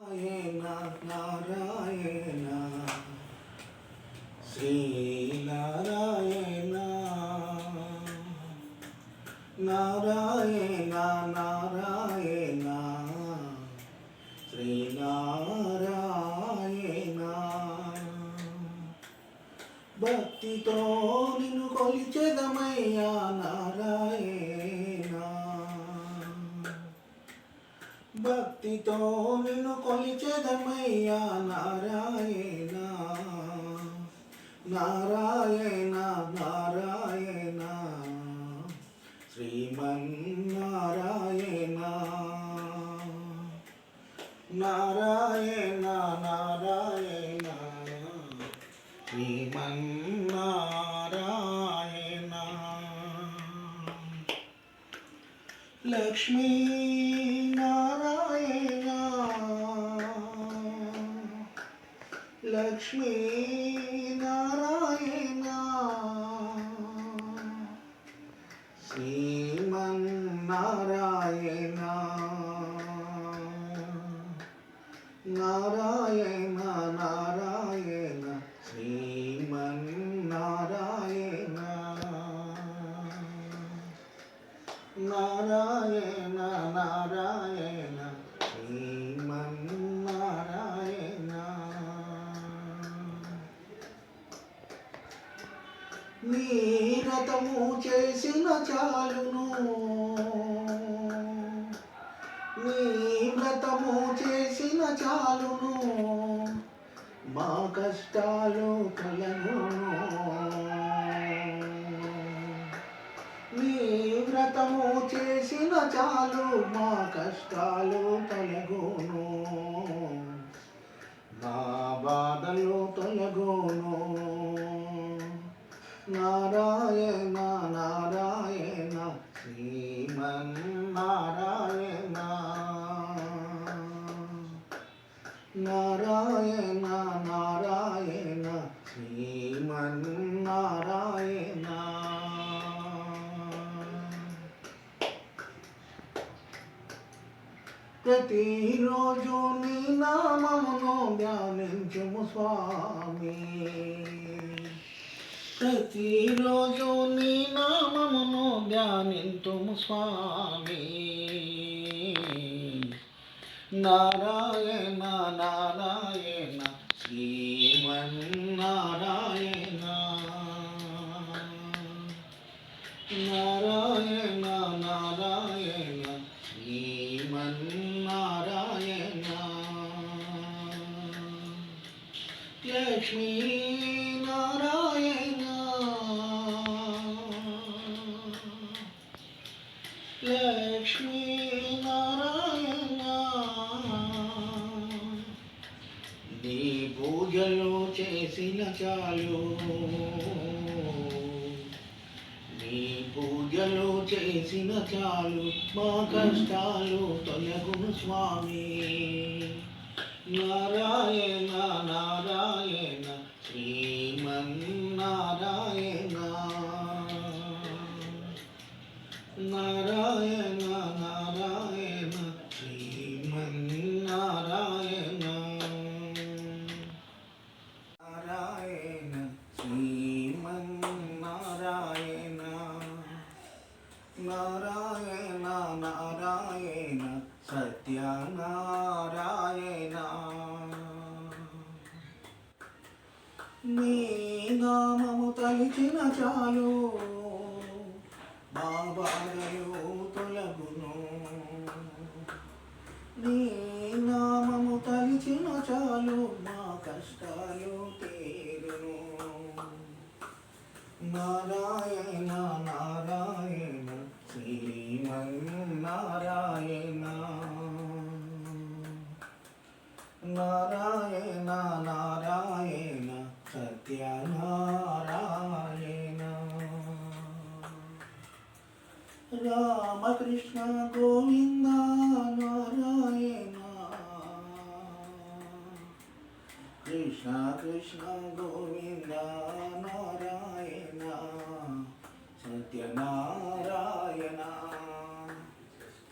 నారాయణ నారాయణ శ్రీనారాయణ నారాయణ నారాయణ. శ్రీనారాయణ భక్తితో నిన్ను కొలిచెదమయ్యా నారాయణ. భక్తితో నిన్ను కొలిచెదమయ్యా నారాయణ. నారాయణ నారాయణ. శ్రీమన్నారాయణ. నారాయణ నారాయణ. శ్రీమన్నారాయణ. లక్ష్మీ లక్ష్మీ నారాయణ. శ్రీమన్నారాయణ. నారాయణ నారాయణ శ్రీమన్నారాయణ. నారాయణ. నీ రథము చేసిన చాలును. నీ వ్రతము చేసిన చాలును. మా కష్టాలు కలను నీ వ్రతము చేసిన చాలు మా కష్టాలు తొలగును నా బాధలు తొలగును. నారాయణ నారాయణ శ్రీమన్నారాయణ నారాయణ నారాయణ శ్రీమన్నారాయణ ప్రతిరోజు నీ నామమును ధ్యానించుము స్వామి ప్రతిరోజు నీ నామమును ధ్యానింతుము స్వామి. నారాయణ నారాయణ శ్రీమన్నారాయణ. నారాయణ నారాయణ శ్రీమన్నారాయణ. లక్ష్మీ చేసిన చాలు నీ పూజలు చేసిన చాలు మా కష్టాలు తొలగును స్వామి. నారాయణ నారాయణ శ్రీమన్నారాయణ. నారాయణ నారాయణ నారాయణ సత్యనారాయణ. నీ నామము తలిచిన చాలు మా తొలగును నీ నామము తలిచిన చాలు మా కష్టాలు తీరును. నారాయణ నారాయణ. శ్రీమన్నారాయణ నారాయణ నారాయణ సత్యనారాయణ రామకృష్ణ గోవింద నారాయణ కృష్ణ కృష్ణ గోవింద నారాయణ సత్యనారాయణ